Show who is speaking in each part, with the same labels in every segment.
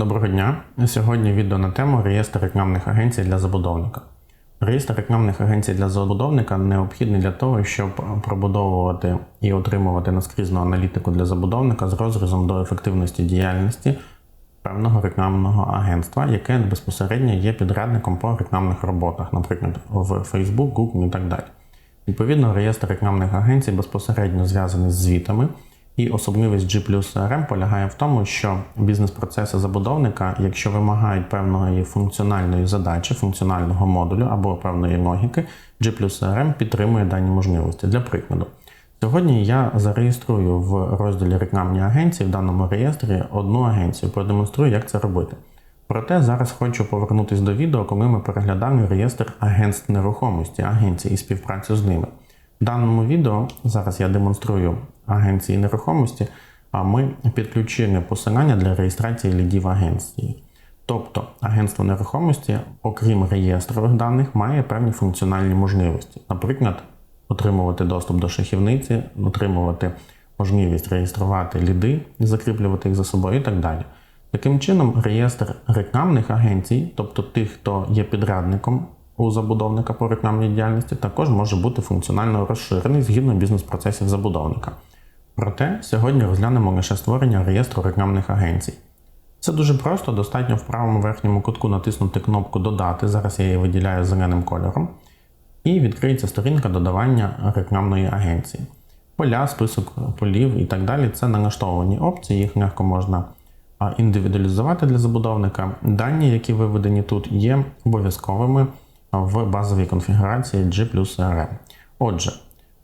Speaker 1: Доброго дня! Сьогодні відео на тему реєстр рекламних агенцій для забудовника. Реєстр рекламних агенцій для забудовника необхідний для того, щоб пробудовувати і отримувати наскрізну аналітику для забудовника з розрізом до ефективності діяльності певного рекламного агентства, яке безпосередньо є підрядником по рекламних роботах, наприклад, в Facebook, Google і так далі. Відповідно, реєстр рекламних агенцій безпосередньо зв'язаний з звітами. І особливість G CRM полягає в тому, що бізнес-процеси забудовника, якщо вимагають певної функціональної задачі, функціонального модулю або певної логіки, G CRM підтримує дані можливості. Для прикладу, сьогодні я зареєструю в розділі рекламні агенції в даному реєстрі одну агенцію, продемонструю, як це робити. Проте зараз хочу повернутися до відео, коли ми переглядали реєстр агентств нерухомості, агенції і співпрацю з ними. В даному відео зараз я демонструю агенції нерухомості, а ми підключили посилання для реєстрації лідів агенції. Тобто агентство нерухомості, окрім реєстрових даних, має певні функціональні можливості. Наприклад, отримувати доступ до шахівниці, отримувати можливість реєструвати ліди, закріплювати їх за собою і так далі. Таким чином, реєстр рекламних агенцій, тобто тих, хто є підрядником у забудовника по рекламній діяльності, також може бути функціонально розширений згідно бізнес-процесів забудовника. Проте сьогодні розглянемо лише створення реєстру рекламних агенцій. Це дуже просто, достатньо в правому верхньому кутку натиснути кнопку Додати, зараз я її виділяю зеленим кольором, і відкриється сторінка додавання рекламної агенції. Поля, список полів і так далі це налаштовані опції, їх легко можна індивідуалізувати для забудовника. Дані, які виведені тут, є обов'язковими в базовій конфігурації G. Отже,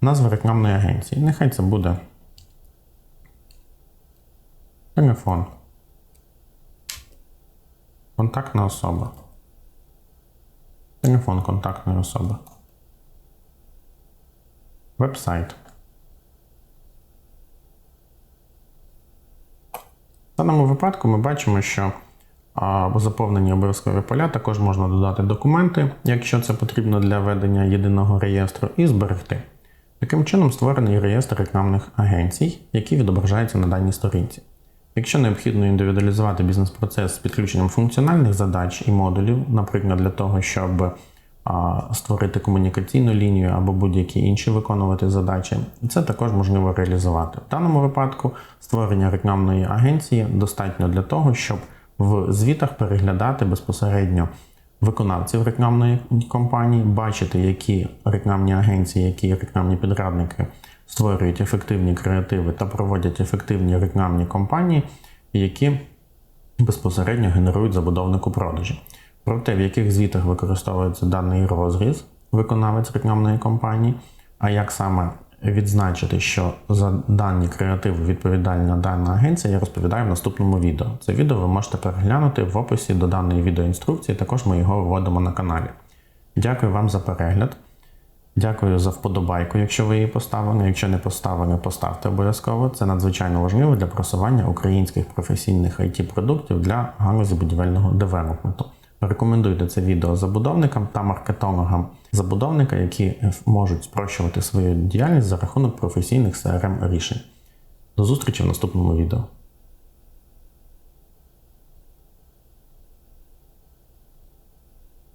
Speaker 1: назва рекламної агенції. Нехай це буде телефон. Контактна особа. Телефон контактної особи. Вебсайт. В даному випадку ми бачимо, що по заповненні обов'язкові поля також можна додати документи, якщо це потрібно для ведення єдиного реєстру, і зберегти. Таким чином створений реєстр рекламних агенцій, які відображаються на даній сторінці. Якщо необхідно індивідуалізувати бізнес-процес з підключенням функціональних задач і модулів, наприклад, для того, щоб створити комунікаційну лінію або будь-які інші виконувати задачі, це також можливо реалізувати. В даному випадку створення рекламної агенції достатньо для того, щоб в звітах переглядати безпосередньо виконавців рекламної компанії, бачити, які рекламні агенції, які рекламні підрядники створюють ефективні креативи та проводять ефективні рекламні кампанії, які безпосередньо генерують забудовнику продажі. Про те, в яких звітах використовується даний розріз виконавець рекламної кампанії, а як саме відзначити, що за дані креативи відповідальна дана агенція, я розповідаю в наступному відео. Це відео ви можете переглянути в описі до даної відеоінструкції, також ми його виводимо на каналі. Дякую вам за перегляд. Дякую за вподобайку, якщо ви її поставили. Якщо не поставили, поставте обов'язково. Це надзвичайно важливо для просування українських професійних it продуктів для галузі будівельного девелопменту. Рекомендуйте це відео забудовникам та маркетологам забудовника, які можуть спрощувати свою діяльність за рахунок професійних CRM рішень. До зустрічі в наступному відео.